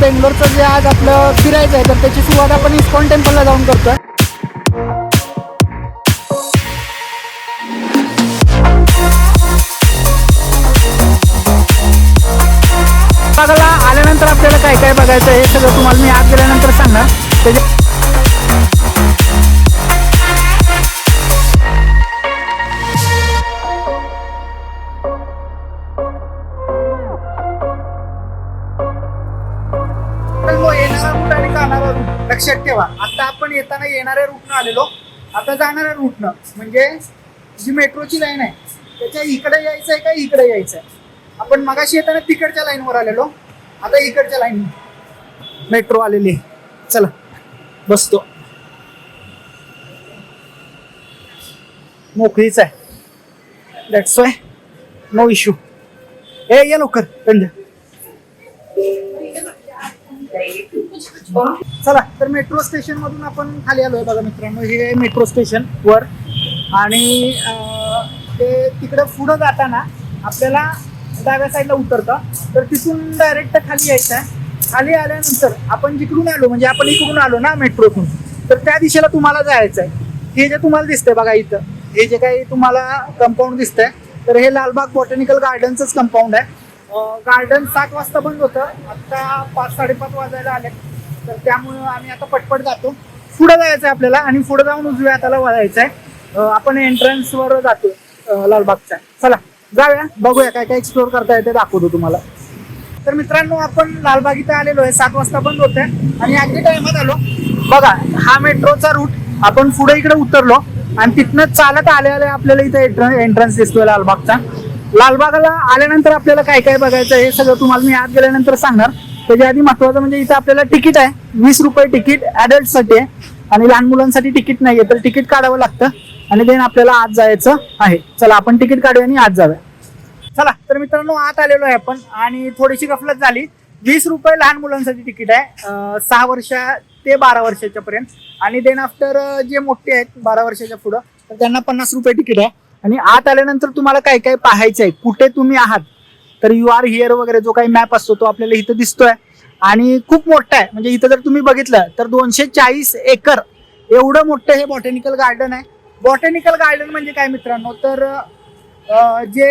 बेंगलोरचं जे आज आपलं फिरायचं आहे तर त्याची सुरुवात आपण इस्कॉन टेम्पलला जाऊन करतोय. बघा आल्यानंतर आपल्याला काय काय बघायचं आहे हे सगळं तुम्हाला मी आत गेल्यानंतर सांगणार. त्याच्या येताना येणाऱ्या रूटनं आलेलो. आता जाणाऱ्या रूटनं म्हणजे जी मेट्रोची लाईन आहे त्याच्या इकडे यायचं आहे का इकडे यायचं आहे? आपण मगाशी येताना तिकडच्या लाईनवर आलेलो. आता इकडच्या लाईन मेट्रो आलेली आहे. चला बसतो. मोकळीच आहे. दॅट्स वाय नो इश्यू ए या लवकर कंड चला तर मेट्रो स्टेशन मधून आपण खाली आलोय बघा मित्रांनो. हे मेट्रो स्टेशन वर. आणि ते तिकडे पुढं जाताना आपल्याला डाव्या साईडला उतरतं. तर तिथून डायरेक्ट खाली यायचं आहे. खाली आल्यानंतर आपण जिकडून आलो म्हणजे आपण इकडून आलो ना मेट्रोतून तर त्या दिशेला तुम्हाला जायचं आहे. हे जे तुम्हाला दिसतंय बघा इथं हे जे काही तुम्हाला कंपाऊंड दिसतंय तर हे लालबाग बॉटॅनिकल गार्डनचंच कंपाऊंड आहे. गार्डन सात वाजता बंद होतं. आत्ता पाच साडेपाच वाजायला आले तर त्यामुळं आम्ही आता पटपट जातो. पुढं जायचं आहे आपल्याला आणि पुढे जाऊन उजव्या हाताला वळायचं आहे आपण एंट्रन्सवर जातो लालबागच्या. चला जाऊया बघूया काय काय एक्सप्लोर करता येते दाखवतो तुम्हाला. तर मित्रांनो आपण लालबाग इथे आलेलो आहे. सात वाजता बंद होत आणि अगदी टायमात आलो. बघा हा मेट्रोचा रूट आपण पुढे इकडे उतरलो आणि तिथनं चालत आले आले आपल्याला इथे एंट्रन्स दिसतोय लालबागचा. लालबागला आल्यानंतर आपल्याला काय काय बघायचं हे सगळं तुम्हाला मी आत गेल्यानंतर सांगणार. त्याच्या आधी महत्वाचं म्हणजे इथं आपल्याला तिकीट आहे. वीस रुपये तिकीटसाठी आहे. आणि लहान मुलांसाठी तिकीट नाहीये तर तिकीट काढावं लागतं. आणि देन आपल्याला आत जायचं आहे. चला आपण तिकीट काढूया आणि आत जाऊया. चला तर मित्रांनो आत आलेलो आहे आपण. आणि थोडीशी गफलत झाली. वीस रुपये लहान मुलांसाठी तिकीट आहे. सहा वर्ष ते बारा वर्षाच्या पर्यंत. आणि देन आफ्टर जे मोठे आहेत बारा वर्षाच्या पुढं तर त्यांना पन्नास रुपये तिकीट आहे. आणि आत आल्यानंतर तुम्हाला काय काय पाहायचं आहे? कुठे तुम्ही आहात? तर यू आर हिअर वगैरे जो काही मॅप असतो तो आपल्याला इथं दिसतोय. आणि खूप मोठा आहे. म्हणजे इथं जर तुम्ही बघितलं तर दोनशे चाळीस एकर एवढं मोठं हे बॉटॅनिकल गार्डन आहे. बॉटॅनिकल गार्डन म्हणजे काय मित्रांनो? तर जे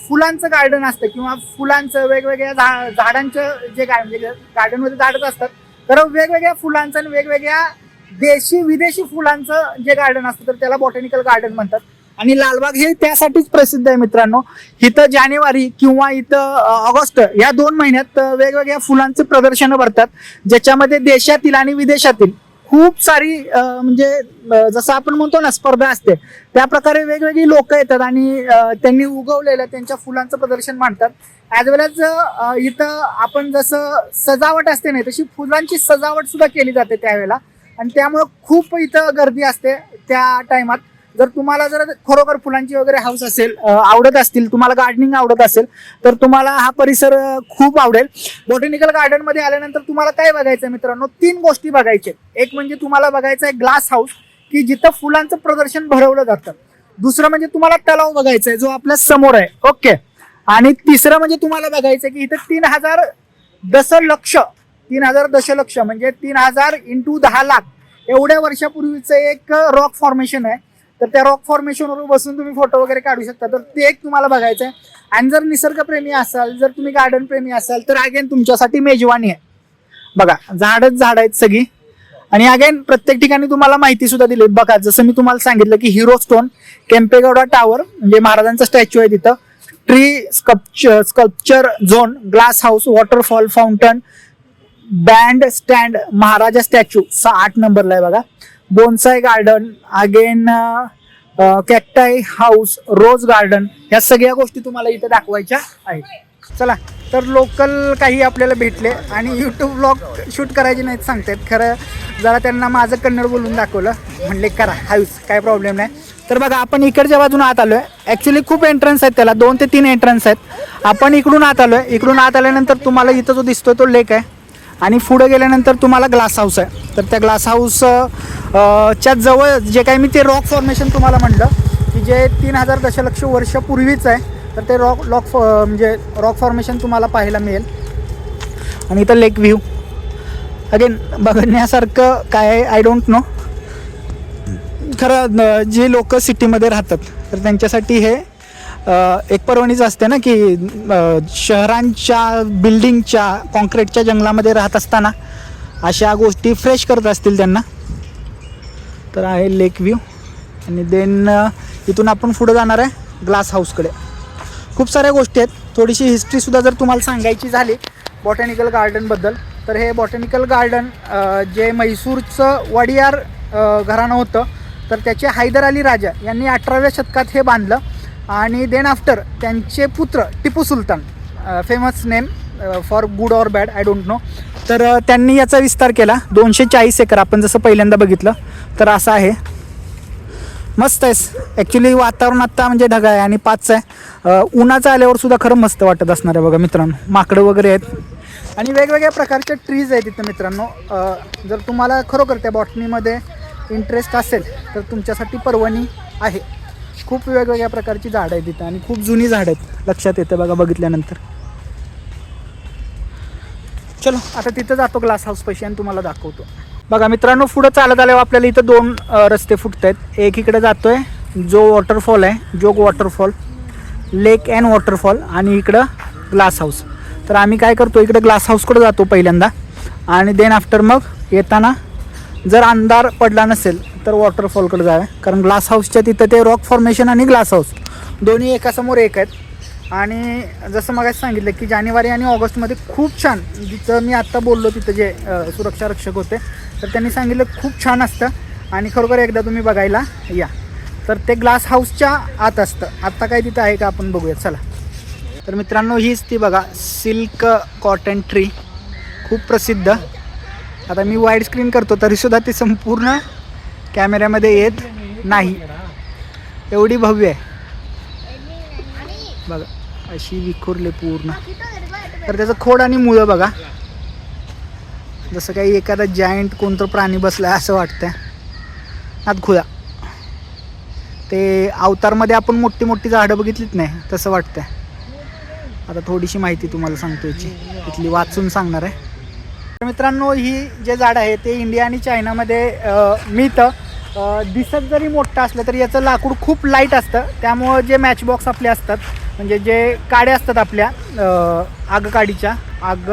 फुलांचं गार्डन असतं किंवा फुलांचं वेगवेगळ्या झा- झाडांचं जे गार्डन म्हणजे गार्डनमध्ये झाडच असतात तर वेगवेगळ्या फुलांचं आणि वेगवेगळ्या देशी विदेशी फुलांचं जे गार्डन असतं तर त्याला बॉटॅनिकल गार्डन म्हणतात. आणि लालबाग हे त्यासाठीच प्रसिद्ध आहे मित्रांनो. इथं जानेवारी किंवा इथं ऑगस्ट या दोन महिन्यात वेगवेगळ्या फुलांचे प्रदर्शनं भरतात. ज्याच्यामध्ये देशातील आणि विदेशातील खूप सारी म्हणजे जसं आपण म्हणतो ना स्पर्धा असते. त्या प्रकारे वेगवेगळी लोक येतात आणि त्यांनी उगवलेलं त्यांच्या फुलांचं प्रदर्शन मांडतात. ॲज वेल एज इथं आपण जसं सजावट असते नाही तशी फुलांची सजावट सुद्धा केली जाते त्यावेळेला. आणि त्यामुळं खूप इथं गर्दी असते त्या टायमात. जर तुम्हाला जर खरोखर फुलांची वगैरे हाऊस असेल आवडत असतील तुम्हाला गार्डनिंग आवडत असेल तर तुम्हाला हा परिसर खूप आवडेल. बॉटॅनिकल गार्डनमध्ये आल्यानंतर तुम्हाला काय बघायचं आहे मित्रांनो? तीन गोष्टी बघायच्या आहेत. एक म्हणजे तुम्हाला बघायचं आहे ग्लास हाऊस की जिथं फुलांचं प्रदर्शन भरवलं जातं. दुसरं म्हणजे तुम्हाला तलाव बघायचा आहे जो आपल्यासमोर आहे. ओके आणि तिसरं म्हणजे तुम्हाला बघायचं आहे की इथं तीन हजार दशलक्ष तीन हजार दशलक्ष म्हणजे तीन हजार इंटू दहा लाख एवढ्या वर्षापूर्वीचं एक रॉक फॉर्मेशन आहे. तर त्या रॉक फॉर्मेशनवर बसून तुम्ही फोटो वगैरे काढू शकता. तर ते एक तुम्हाला बघायचं आहे आणि जर निसर्गप्रेमी असाल जर तुम्ही गार्डन प्रेमी असाल तर अगेन तुमच्यासाठी मेजवानी आहे. बघा झाडच झाड आहेत सगळी. आणि अगेन प्रत्येक ठिकाणी तुम्हाला माहिती सुद्धा दिली. बघा जसं मी तुम्हाला सांगितलं की हिरो स्टोन केम्पेगौडा टावर म्हणजे महाराजांचा स्टॅच्यू आहे तिथं. Tree sculpture sculpture zone glass house waterfall fountain band stand Maharaja statue आठ नंबरला आहे बघा. Bonsai garden again cacti house rose garden ह्या सगळ्या गोष्टी तुम्हाला इथे दाखवायच्या आहेत. चला तर लोकल काही आपल्याला भेटले आणि यूट्यूब ब्लॉग शूट करायचे नाहीत सांगतायत. खरं जरा त्यांना माझं कन्नड बोलून दाखवलं. म्हणले करा हाऊस काय प्रॉब्लेम नाही. तर बघा आपण इकडच्या बाजून आत आलो आहे ॲक्च्युली खूप एंट्रन्स आहेत त्याला. दोन ते तीन एंट्रन्स आहेत. आपण इकडून आत आलो आहे इकडून आत आल्यानंतर तुम्हाला इथं जो दिसतोय तो लेक आहे. आणि पुढं गेल्यानंतर तुम्हाला ग्लास हाऊस आहे. तर त्या ग्लास हाऊस च्या जवळ जे काही मी ते रॉक फॉर्मेशन तुम्हाला म्हणलं की जे तीन हजार दशलक्ष वर्षापूर्वीच आहे तर ते रॉक लॉक म्हणजे रॉक फॉर्मेशन तुम्हाला पाहायला मिळेल. आणि इथं लेक व्ह्यू अगेन बघण्यासारखं काय आहे आय डोंट नो खरं जे लोक सिटीमध्ये राहतात तर त्यांच्यासाठी हे एक पर्वणीच असते ना की शहरांच्या बिल्डिंगच्या कॉन्क्रीटच्या जंगलामध्ये राहत असताना अशा गोष्टी फ्रेश करत असतील त्यांना. तर आहे लेक व्ह्यू. आणि देन इथून आपण पुढं जाणार आहे ग्लास हाऊसकडे खूप साऱ्या गोष्टी आहेत. थोडीशी हिस्ट्रीसुद्धा जर तुम्हाला सांगायची झाली बॉटॅनिकल गार्डनबद्दल तर हे बॉटॅनिकल गार्डन जे म्हैसूरचं वडियार घराणं होतं तर त्याचे हैदर अली राजा यांनी अठराव्या शतकात हे बांधलं. आणि देन आफ्टर त्यांचे पुत्र Tipu Sultan famous name for good or bad I don't know तर त्यांनी याचा विस्तार केला. दोनशे चाळीस एकर आपण जसं पहिल्यांदा बघितलं तर असं आहे. मस्त आहेस. ॲक्च्युली वातावरण आत्ता म्हणजे ढगाळ आहे आणि पाच आहे. उन्हाचं आल्यावर सुद्धा खरं मस्त वाटत असणार आहे बघा मित्रांनो. माकडं वगैरे आहेत. आणि वेगवेगळ्या प्रकारच्या ट्रीज आहेत तिथं मित्रांनो. जर तुम्हाला खरोखर त्या बॉटनीमध्ये इंटरेस्ट असेल तर तुमच्यासाठी पर्वणी आहे. खूप वेगवेगळ्या प्रकारची झाडं आहेत तिथं आणि खूप जुनी झाडं आहेत. लक्षात येतं बघा बघितल्यानंतर. चलो आता तिथं जातो ग्लास हाऊस पैसे आणि तुम्हाला दाखवतो. बघा मित्रांनो पुढं चालत आल्यावर आपल्याला इथं दोन रस्ते फुटत आहेत एक इकडे जातोय जो वॉटरफॉल आहे Jog waterfall lake and waterfall आणि इकडं ग्लास हाऊस तर आम्ही काय करतो इकडे ग्लास हाऊसकडे जातो पहिल्यांदा. आणि देन आफ्टर मग येताना जर अंधार पडला नसेल तर वॉटरफॉलकडे जावे कारण ग्लास हाऊसच्या तिथं ते रॉक फॉर्मेशन आणि ग्लास हाऊस दोन्ही एकासमोर एक आहेत. आणि जसं मग सांगितलं की जानेवारी आणि ऑगस्टमध्ये खूप छान जिथं मी आत्ता बोललो तिथं जे सुरक्षा रक्षक होते तर त्यांनी सांगितलं खूप छान असतं. आणि खरोखर एकदा तुम्ही बघायला या. तर ते ग्लास हाऊसच्या आत असतं. आत्ता काय तिथं आहे का आपण बघूयात. चला. तर मित्रांनो हीच ती बघा सिल्क कॉटन ट्री. खूप प्रसिद्ध. आता मी वाईड स्क्रीन करतो तरीसुद्धा ती संपूर्ण कॅमेऱ्यामध्ये येत नाही. एवढी भव्य आहे. बघा. अशी विखुरले पूर्ण. तर त्याचं खोड आणि मुळं बघा. जसं काही एखादा जायंट कोणतं प्राणी बसला असं वाटतं आत खुला ते अवतारमध्ये आपण मोठी मोठी झाडं बघितलीत नाही तसं वाटतं आता थोडीशी माहिती तुम्हाला सांगतो याची. इथली वाचून सांगणार आहे. तर मित्रांनो ही जे झाड आहे ते इंडिया आणि चायनामध्ये मिळतं. दिसत जरी मोठं असलं तरी याचं लाकूड खूप लाइट असतं. त्यामुळं जे मॅच बॉक्स आपले असतात म्हणजे जे काड्या असतात आपल्या आगकाडीच्या आग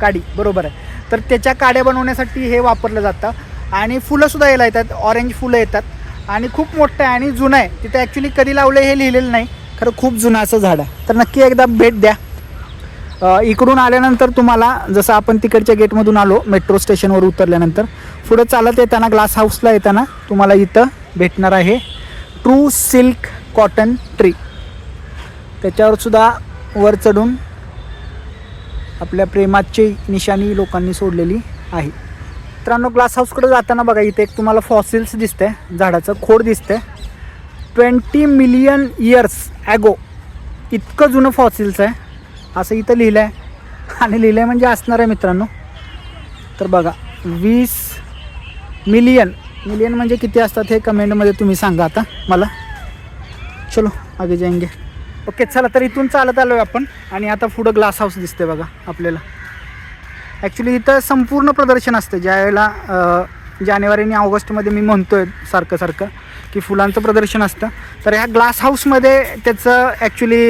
काडी बरोबर आहे. तर त्याच्या काड्या बनवण्यासाठी हे वापरलं जातं. आणि फुलंसुद्धा यायला येतात ऑरेंज फुलं येतात. आणि खूप मोठं आहे आणि जुनं आहे. तिथे ॲक्च्युली कधी लावलं हे लिहिलेलं नाही खरं खूप जुनं असं झाड आहे. तर नक्की एकदा भेट द्या. इकडून आल्यानंतर तुम्हाला जसं आपण तिकडच्या गेटमधून आलो मेट्रो स्टेशनवर उतरल्यानंतर पुढं चालत येताना ग्लास हाऊसला येताना तुम्हाला इथं भेटणार आहे ट्रू सिल्क कॉटन ट्री त्याच्यावर सुद्धा वर चढून आपल्या प्रेमाची निशाणी लोकांनी सोडलेली आहे. मित्रांनो ग्लास हाऊसकडे जाताना बघा इथे एक तुम्हाला फॉसिल्स दिसतंय. झाडाचं खोड दिसतंय. ट्वेंटी मिलियन इयर्स ॲगो इतकं जुनं फॉसिल्स आहे. असं इथं लिहिलं आहे आणि लिहिलं आहे म्हणजे असणार आहे मित्रांनो. तर बघा वीस मिलियन मिलियन म्हणजे किती असतात हे कमेंटमध्ये तुम्ही सांगा आता मला. चलो आगे जाएंगे ओके चला तर इथून चालत आलो आहे आपण. आणि आता पुढं ग्लास हाऊस दिसते बघा आपल्याला. ॲक्च्युली इथं संपूर्ण प्रदर्शन असतं. ज्या वेळेला जानेवारी आणि ऑगस्टमध्ये मी म्हणतो आहे सारखं सारखं की फुलांचं प्रदर्शन असतं. तर ह्या ग्लास हाऊसमध्ये त्याचं ॲक्च्युली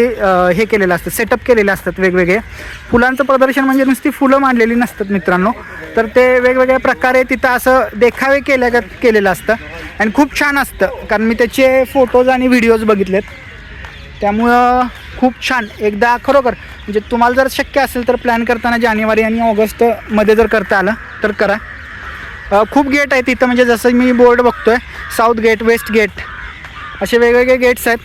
हे केलेलं असतं. सेटअप केलेले असतात वेगवेगळे. फुलांचं प्रदर्शन म्हणजे नुसती फुलं मांडलेली नसतात मित्रांनो. तर ते वेगवेगळ्या प्रकारे तिथं असं देखावे केल्या केलेलं असतं. आणि खूप छान असतं. कारण मी त्याचे फोटोज आणि व्हिडिओज बघितलेत. त्यामुळं खूप छान. एकदा खरोखर म्हणजे तुम्हाला जर शक्य असेल तर प्लॅन करताना जानेवारी आणि ऑगस्टमध्ये जर करता आलं तर करा. खूप गेट आहेत इथं म्हणजे जसं मी बोर्ड बघतो आहे साऊथ गेट वेस्ट गेट असे वेगवेगळे गेट्स आहेत.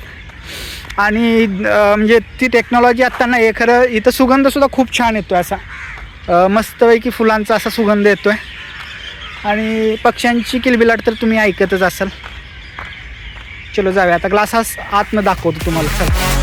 आणि म्हणजे ती टेक्नॉलॉजी आत्ताना हे आहे खरं इथं सुगंधसुद्धा खूप छान येतो आहे असा मस्तपैकी फुलांचा असा सुगंध येतो आहे आणि पक्ष्यांची किलबिलाट तर तुम्ही ऐकतच असाल. चलो जाऊया. आता ग्लासास आतनं दाखवतो तुम्हाला. चला.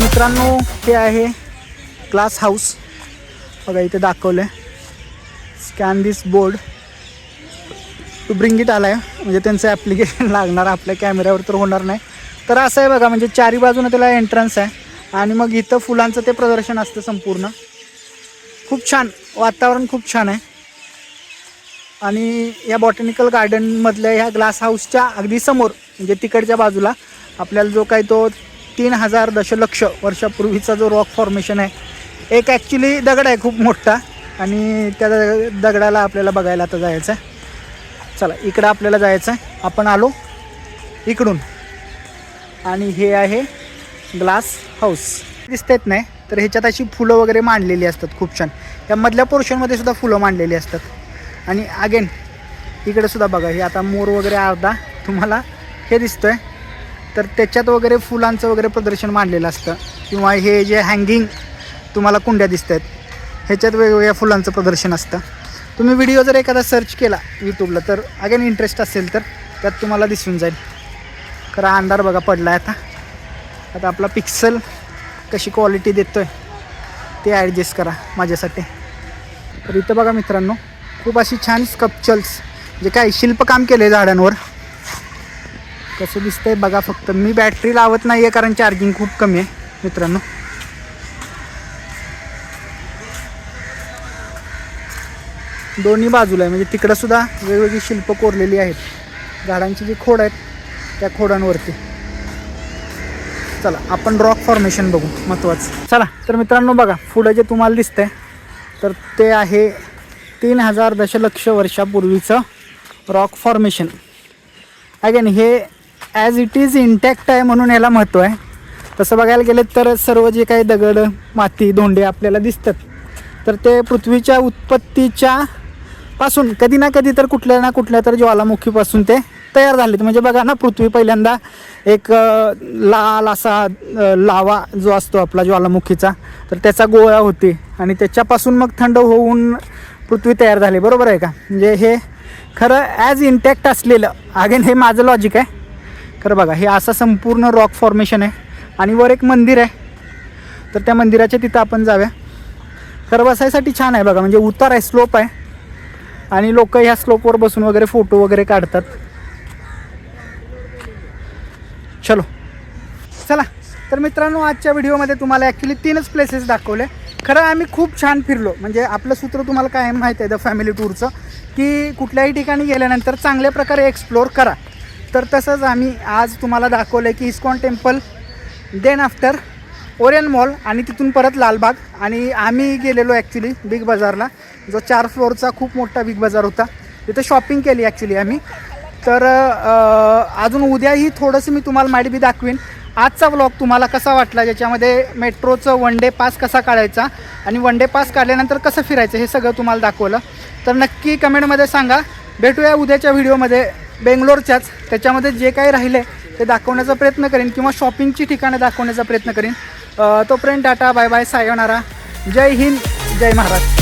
मित्रांनो हे आहे ग्लास हाऊस बघा इथे दाखवलं आहे scan this board to bring it आलाय. म्हणजे त्यांचं ॲप्लिकेशन लागणार. आपल्या कॅमेऱ्यावर तर होणार नाही. तर असं आहे बघा म्हणजे चारी बाजूनं त्याला एंट्रन्स आहे. आणि मग इथं फुलांचं ते प्रदर्शन असतं संपूर्ण. खूप छान. वातावरण खूप छान आहे. आणि या बॉटॅनिकल गार्डनमधल्या ह्या ग्लास हाऊसच्या अगदी समोर म्हणजे तिकडच्या बाजूला आपल्याला जो काही तो तीन हजार दशलक्ष वर्षापूर्वीचा जो रॉक फॉर्मेशन आहे एक ॲक्च्युली दगड आहे खूप मोठा. आणि त्या दग- दगडाला आपल्याला बघायला आता जायचं आहे. चला इकडं आपल्याला जायचं आहे आपण आलो इकडून. आणि हे आहे ग्लास हाऊस दिसतात नाही तर ह्याच्यात अशी फुलं वगैरे मांडलेली असतात खूप छान. त्या मधल्या पोर्शनमध्ये सुद्धा फुलं मांडलेली असतात. आणि अगेन इकडे सुद्धा बघा हे आता मोर वगैरे अर्धा तुम्हाला हे दिसतंय. तर त्याच्यात वगैरे फुलांचं वगैरे प्रदर्शन मांडलेलं असतं. किंवा हे जे हँगिंग तुम्हाला कुंड्या दिसत आहेत ह्याच्यात वेगवेगळ्या फुलांचं प्रदर्शन असतं. तुम्ही व्हिडिओ जर एखादा सर्च केला यूट्यूबला तर अगेन इंटरेस्ट असेल तर त्यात तुम्हाला दिसून जाईल. खरा अंधार बघा पडला आहे आता. आता आपला पिक्सल कशी क्वालिटी देतोय ते ॲडजस्ट करा माझ्यासाठी. तर इथं बघा मित्रांनो खूप अशी छान स्कप्चल्स जे काही शिल्पकाम केले झाडांवर. कसं दिसतंय बघा फक्त मी बॅटरी लावत नाही आहे कारण चार्जिंग खूप कमी आहे मित्रांनो. दोन्ही बाजूला आहे. म्हणजे तिकडं सुद्धा वेगवेगळी शिल्प कोरलेली आहेत. झाडांची जी खोड आहेत त्या खोडांवरती. चला आपण रॉक फॉर्मेशन बघू महत्त्वाचं चला तर मित्रांनो बघा पुढं जे तुम्हाला दिसतंय तर ते आहे तीन हजार दशलक्ष वर्षापूर्वीचं रॉक फॉर्मेशन अगेन हे ॲज इट इज इंटॅक्ट आहे म्हणून याला महत्त्व आहे. तसं बघायला गेलं तर सर्व जे काही दगड माती धोंडे आपल्याला दिसतात. तर ते पृथ्वीच्या उत्पत्तीच्या पासून कधी ना कधी तर कुठल्या ना कुठल्या तर ज्वालामुखीपासून ते तयार झाले म्हणजे बघा ना पृथ्वी पहिल्यांदा एक लाल असा लावा जो असतो आपला ज्वालामुखीचा तर त्याचा गोळा होते. आणि त्याच्यापासून मग थंड होऊन पृथ्वी तयार झाली. बरोबर आहे का? म्हणजे हे खरं ॲज इंटॅक्ट असलेलं अगेन हे माझं लॉजिक आहे. खरं बघा हे असं संपूर्ण रॉक फॉर्मेशन आहे. आणि वर एक मंदिर आहे. तर त्या मंदिराच्या तिथं आपण जाऊया. खरं बसायसाठी छान आहे बघा. म्हणजे उतार आहे स्लोप आहे. आणि लोक ह्या स्लोपवर बसून वगैरे फोटो वगैरे काढतात. चलो. चला. तर मित्रांनो आजच्या व्हिडिओमध्ये तुम्हाला ॲक्च्युली तीनच प्लेसेस दाखवले. खरं आम्ही खूप छान फिरलो. म्हणजे आपलं सूत्र तुम्हाला काय माहीत आहे द फॅमिली टूरचं की कुठल्याही ठिकाणी गेल्यानंतर चांगल्या प्रकारे एक्सप्लोअर करा. तर तसंच आम्ही आज तुम्हाला दाखवलं की ISKCON temple then after Orion mall आणि तिथून परत लालबाग. आणि आम्ही गेलेलो ॲक्च्युली बिग बाजारला. जो चार फ्लोअरचा खूप मोठा बिग बाजार होता. तिथे शॉपिंग केली ॲक्च्युली आम्ही. तर अजून उद्याही थोडंसं मी तुम्हाला माहिती बी दाखवीन. आजचा व्लॉग तुम्हाला कसा वाटला? ज्याच्यामध्ये मेट्रोचं वन डे पास कसा काढायचा? आणि वन डे पास काढल्यानंतर कसं फिरायचं? हे सगळं तुम्हाला दाखवलं. तर नक्की कमेंटमध्ये सांगा. भेटूया उद्याच्या व्हिडिओमध्ये बेंगलोरच्याच. त्याच्यामध्ये जे काही राहिले ते दाखवण्याचा प्रयत्न करेन किंवा शॉपिंगची ठिकाणं दाखवण्याचा प्रयत्न करेन. तोपर्यंत टाटा बाय बाय सायोनारा जय हिंद जय महाराष्ट्र.